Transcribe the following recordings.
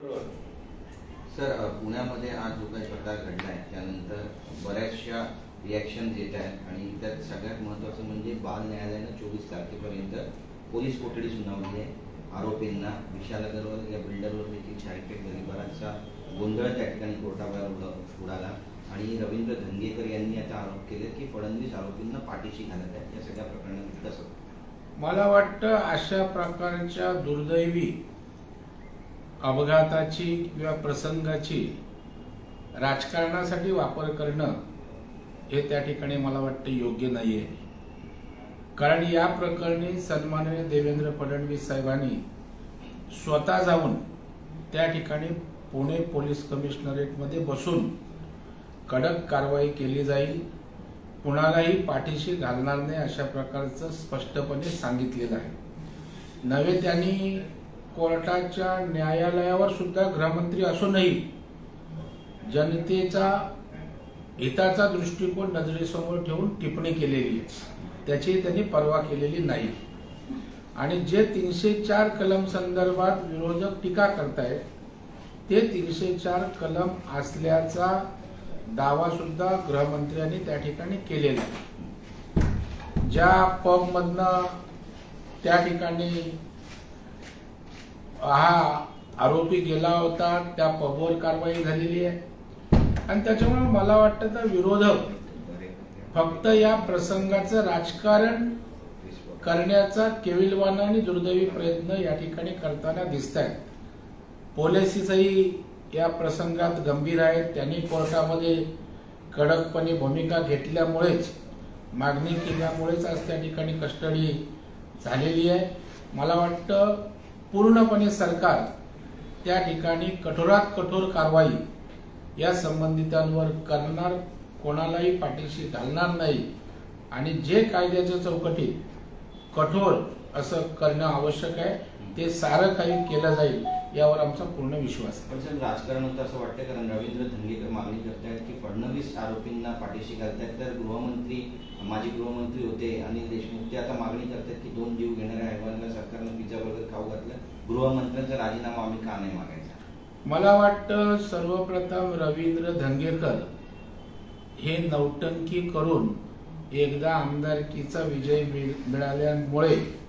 Sir पुण्यामध्ये आज जो काही प्रकार घडला आहे त्यानंतर बऱ्याचशा रिॲक्शन येत आहेत आणि त्यात सगळ्यात महत्त्वाचं म्हणजे बाल न्यायालयानं चोवीस तारखेपर्यंत पोलीस कोठडी सुनावली आहे. आरोपींना विशाल अगरवाल या बिल्डरवर देखील चार्जशीट झाली बराचसा गोंधळ त्या ठिकाणी कोर्टाबाहेर उड उडाला. आणि रवींद्र धंगेकर यांनी आता आरोप केले की फडणवीस आरोपींना पाठीशी घालत आहेत. या सगळ्या प्रकरणात कसं मला वाटतं अशा प्रकारच्या दुर्दैवी अपघाताची किंवा प्रसंगाची राजकारणासाठी वापर करणं हे त्या ठिकाणी मला वाटतं योग्य नाही आहे कारण या प्रकरणी सन्माननीय देवेंद्र फडणवीस साहेबांनी स्वतः जाऊन त्या ठिकाणी पुणे पोलीस कमिशनरेटमध्ये बसून कडक कारवाई केली जाईल. कुणालाही पाठीशी घालणार नाही अशा प्रकारचं स्पष्टपणे सांगितलेलं आहे. नव्हे त्यांनी कोर्टाच्या न्यायालयावर सुद्धा गृहमंत्री असूनही जनतेचा हिताचा दृष्टिकोन नजरेसमोर ठेवून टिप्पणी केलेली आहे. त्याची त्यांनी पर्वा केलेली नाही. आणि जे तीनशे चार कलम संदर्भात विरोधक टीका करतायत ते तीनशे चार कलम असल्याचा दावा सुद्धा गृहमंत्र्यांनी त्या ठिकाणी केलेला आहे. ज्या पबमधनं त्या ठिकाणी हा आरोपी गेला होता त्या पबोर कारवाई झालेली आहे. आणि त्याच्यामुळे मला वाटतं तर विरोधक फक्त या प्रसंगाचं राजकारण करण्याचा केविलवाना आणि दुर्दैवी प्रयत्न या ठिकाणी करताना दिसत आहेत पोलिसही या प्रसंगात गंभीर आहेत. त्यांनी कोर्टामध्ये कडकपणे भूमिका घेतल्यामुळेच मागणी केल्यामुळेच आज त्या ठिकाणी कस्टडी झालेली आहे. मला वाटतं पूर्णपणे सरकार त्या ठिकाणी कठोरात कठोर कारवाई या संबंधितांवर करणार कोणालाही पाठीशी घालणार नाही. आणि जे कायद्याच्या चौकटीत कठोर असं करणं आवश्यक आहे. ते सारं काही केलं जाईल यावर आमचा पूर्ण विश्वास आहे. पण सर राजकारण होतं असं वाटतं कारण रवींद्र धंगेकर मागणी करतायत की फडणवीस आरोपींना पाठीशी घालतायत. तर गृहमंत्री माजी गृहमंत्री होते अनिल देशमुख ते आता मागणी करतायत की दोन जीव घेणाऱ्या हैवानला सरकारनं पिझ्झा बर्गर खाऊ घातलं. गृहमंत्र्यांचा राजीनामा आम्ही का नाही मागायचा? मला वाटतं सर्वप्रथम रवींद्र धंगेकर हे नौटंकी करून एकदा आमदारकीचा विजय मिळ- मिळाल्यामुळे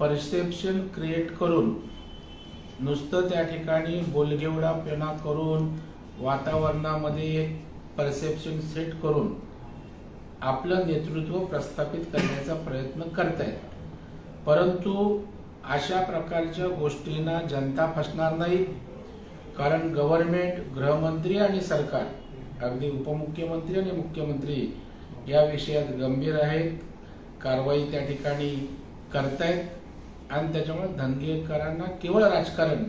परसेप्शन क्रिएट करून नुसतं त्या ठिकाणी बोलगेवडापणा करून वातावरणामध्ये एक परसेप्शन सेट करून आपलं नेतृत्व प्रस्थापित करण्याचा प्रयत्न करतायत. परंतु अशा प्रकारच्या गोष्टींना जनता फसणार नाही कारण गव्हर्नमेंट गृहमंत्री आणि सरकार अगदी उपमुख्यमंत्री आणि मुख्यमंत्री या विषयात गंभीर आहेत. कारवाई त्या ठिकाणी करतायत. आणि त्याच्यामुळे धनगेकरांना केवळ राजकारण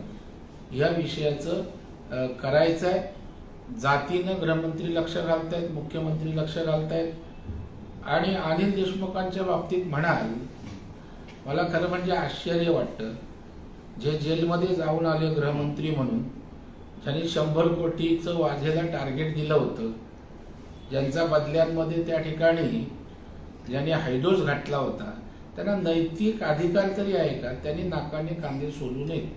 या विषयाचं करायचं आहे जातीनं गृहमंत्री लक्ष घालतायत मुख्यमंत्री लक्ष घालतायत. आणि अनिल देशमुखांच्या बाबतीत म्हणाल मला खरं म्हणजे आश्चर्य वाटतं जे जेलमध्ये जाऊन आले गृहमंत्री म्हणून त्यांनी शंभर कोटीचं वाझेला टार्गेट दिलं होतं ज्यांचा बदल्यांमध्ये त्या ठिकाणी ज्यांनी हैदोस घातला होता त्यांना नैतिक अधिकार तरी आहे का? त्यांनी नाकाने कांदे सोडू नयेत.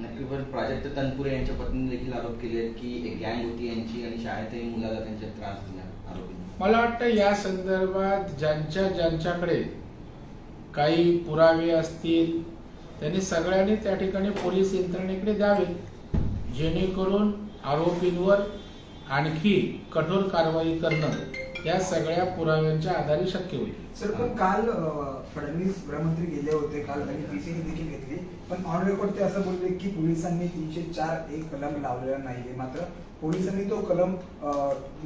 नक्की पण प्राजक्त तनपुरे यांच्या पत्नीने देखील आरोप केले आहेत की एक गँग होती यांची आणि शाळेतही मुलाला त्यांच्या त्रास दिला आरोपींनी मला वाटतं या संदर्भात ज्यांच्या ज्यांच्याकडे काही पुरावे असतील त्यांनी सगळ्यांनी त्या ठिकाणी पोलीस यंत्रणेकडे द्यावे. जेणेकरून आरोपींवर आणखी कठोर कारवाई करणं या सगळ्या पुराव्यांच्या आधारे शक्य होईल. सर पण काल फडणवीस गृहमंत्री गेले होते काल त्यांनी पीसीने देखील घेतली. पण ऑन रेकॉर्ड ते असं बोलले की पोलिसांनी तीनशे चार एक कलम लावलेला नाहीये मात्र पोलिसांनी तो कलम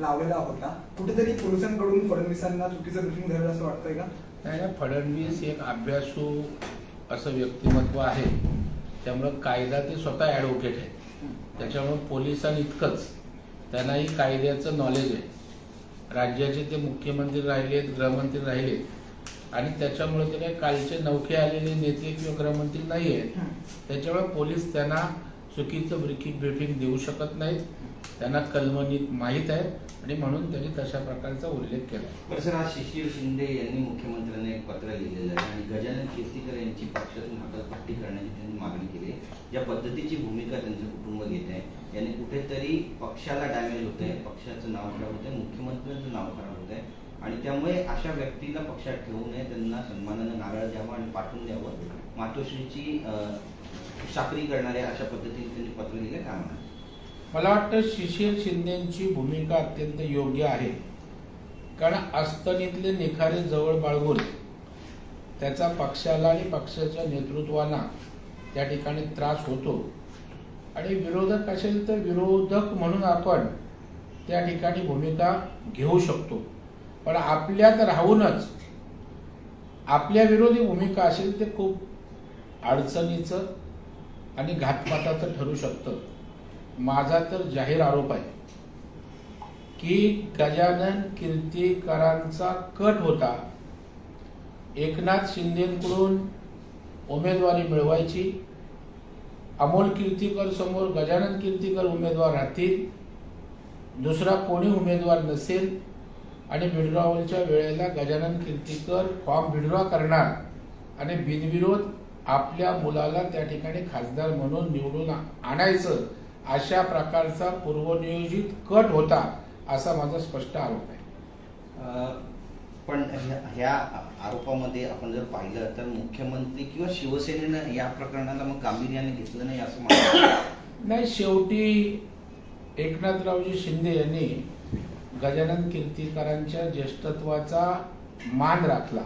लावलेला होता. कुठेतरी पोलिसांकडून फडणवीसांना चुकीचं ब्रिफिंग झालं असं वाटतंय का? नाही ना, फडणवीस एक अभ्यासू असं व्यक्तिमत्व आहे. त्यामुळं कायदा ते स्वतः ॲडव्होकेट आहे. त्याच्यामुळे पोलिसांनी इतकंच. त्यांनाही कायद्याचं नॉलेज आहे. राज्याचे ते मुख्यमंत्री राहिलेत गृहमंत्री राहिलेत. आणि त्याच्यामुळे ते कालचे नौखे आलेले नेते किंवा गृहमंत्री नाही आहेत त्याच्यामुळे पोलीस त्यांना चुकीचं ब्रिकिंग ब्रिफिंग देऊ शकत नाहीत. त्यांना कलमनीत माहीत आहे. आणि म्हणून त्यांनी तशा प्रकारचा उल्लेख केला. सर आज शिशिर शिंदे यांनी मुख्यमंत्र्यांना एक पत्र लिहिलेलं आहे आणि गजानन कीर्तीकर यांची पक्षातून हकालपट्टी करण्याची त्यांनी मागणी केली आहे. ज्या पद्धतीची भूमिका त्यांचं कुटुंब घेत आहे. याने कुठेतरी पक्षाला डॅमेज होत आहे. पक्षाचं नाव खराब होत आहे. मुख्यमंत्र्यांचं नाव खराब होत आहे. आणि त्यामुळे अशा व्यक्तीला पक्षात ठेवू नये. त्यांना सन्मानानं नारळ द्यावा आणि पाठवून द्यावं. मातोश्रीची साखरी करणाऱ्या अशा पद्धतीने त्यांनी पत्र लिहिलं काय मला वाटतं शिशिर शिंदेची भूमिका अत्यंत योग्य आहे. कारण अस्तनीतले निखारे जवळ बाळगून त्याचा पक्षाला आणि पक्षाच्या नेतृत्वाला त्या ठिकाणी त्रास होतो. आणि विरोधक असेल तर विरोधक म्हणून आपण त्या ठिकाणी भूमिका घेऊ शकतो. पण आपल्यात राहूनच आपल्या विरोधी भूमिका असेल ते खूप अडचणीचं आणि घातपाताचं ठरू शकतं. माझा तर जाहीर आरोप आहे की गजानन कीर्तीकरांचा कट होता. एकनाथ शिंदेकडून उमेदवारी मिळवायची. अमोल कीर्तीकर समोर गजानन कीर्तीकर उमेदवार राहतील. दुसरा कोणी उमेदवार नसेल. आणि भिडरावलच्या वेळेला गजानन कीर्तीकर फॉर्म भिडरा करणार आणि बिनविरोध आपल्या मुलाला त्या ठिकाणी खासदार म्हणून निवडून आणायचं. अशा प्रकारचा पूर्वनियोजित कट होता असा माझा स्पष्ट आरोप आहे. पण ह्या- आरोपामध्ये आपण जर पाहिलं तर मुख्यमंत्री किंवा शिवसेनेनं या प्रकरणाला मग गांभीर्याने घेतलं नाही असं मला नाही शेवटी एकनाथरावजी शिंदे यांनी गजानन कीर्तीकरांच्या ज्येष्ठत्वाचा मान राखला.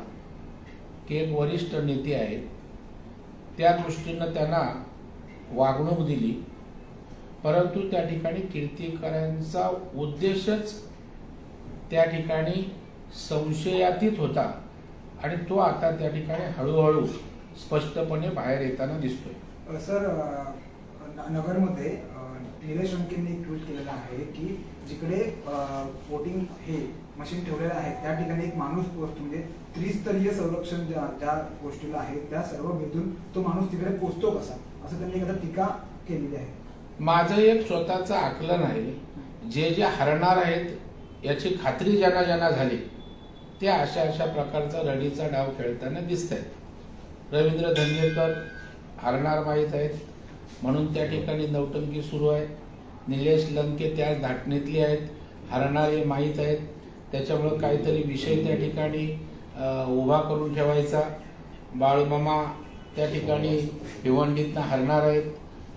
की एक वरिष्ठ नेते आहेत. त्या दृष्टीनं त्यांना वागणूक दिली. परंतु त्या ठिकाणी कीर्तीकरांचा उद्देशच त्या ठिकाणी संशयातीत होता. आणि तो आता त्या ठिकाणी हळूहळू स्पष्टपणे बाहेर येताना दिसतोय. सर न- नगरमध्ये निलेश अंकेंनी एक ट्विट केलेला आहे की जिकडे वोटिंग हे मशीन ठेवलेलं आहे त्या ठिकाणी एक माणूस पोहोचतो म्हणजे त्रिस्तरीय संरक्षण ज्या ज्या गोष्टीला आहे त्या सर्व भेदून तो माणूस तिकडे पोहोचतो कसा? असं त्यांनी एखादा टीका केलेली आहे. माझं एक स्वतःचं आकलन आहे जे जे हरणार आहेत याची खात्री ज्यांना ज्यांना झाली ते अशा अशा प्रकारचा रडीचा डाव खेळताना दिसत आहेत रवींद्र धंगेकर हरणार माहीत आहेत म्हणून त्या ठिकाणी नौटंकी सुरू आहे. निलेश लंके त्या धाटणीतली आहेत हरणारे माहीत आहेत. त्याच्यामुळं काहीतरी विषय त्या ठिकाणी उभा करून ठेवायचा. बाळूमामा त्या ठिकाणी भिवंडीतनं हरणार आहेत.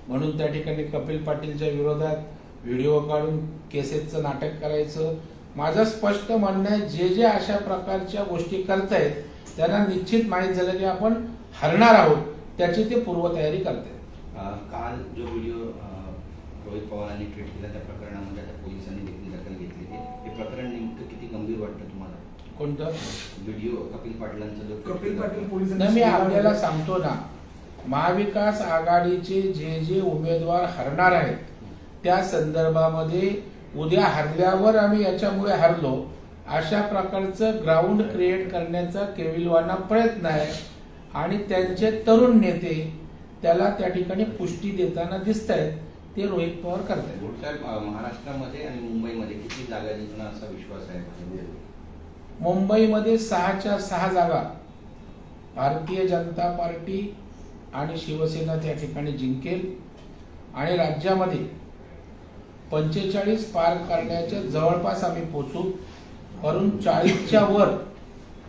म्हणून त्या ठिकाणी कपिल पाटीलच्या विरोधात व्हिडिओ काढून केसेसचं नाटक करायचं. माझं स्पष्ट म्हणणं आहे जे जे अशा प्रकारच्या गोष्टी करतायत त्यांना निश्चित माहीत झालं की आपण हरणार आहोत त्याची ते पूर्वतयारी करतायत. काल जो व्हिडिओ रोहित पवारांनी ट्विट केला त्या प्रकरणामध्ये आता पोलिसांनी देखील दखल घेतलेली आहे. हे प्रकरण नेमकं किती गंभीर वाटतं तुम्हाला? कोणतं? व्हिडिओ कपिल पाटलांचा जो कपिल पाटील. पोलिसांनी नाही मी आपल्याला. सांगतो ना महाविकास आघाडीचे जे जे उमेदवार हरणार आहेत त्या संदर्भामध्ये उद्या हरल्यावर आम्ही याच्यामुळे हरलो. अशा प्रकारचं ग्राउंड क्रिएट करण्याचा केविलवाना प्रयत्न आहे आणि त्यांचे तरुण नेते त्याला त्या ठिकाणी पुष्टी देताना दिसत आहेत ते रोहित पवार साहेब अं, महाराष्ट्रामध्ये आणि मुंबईमध्ये किती जागा जिंकणार असा विश्वास आहे मुंबईमध्ये सहाच्या सहा जागा. भारतीय जनता पार्टी आणि शिवसेना त्या ठिकाणी जिंकेल. आणि राज्यामध्ये पंचेचाळीस पार करण्याच्या जवळपास आम्ही पोचू. वरून चाळीसच्या वर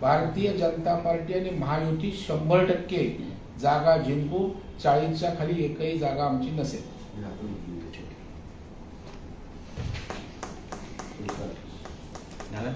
भारतीय जनता पार्टी आणि महायुती शंभर टक्के जागा जिंकू. चाळीसच्या खाली एकही जागा आमची नसेल. झालं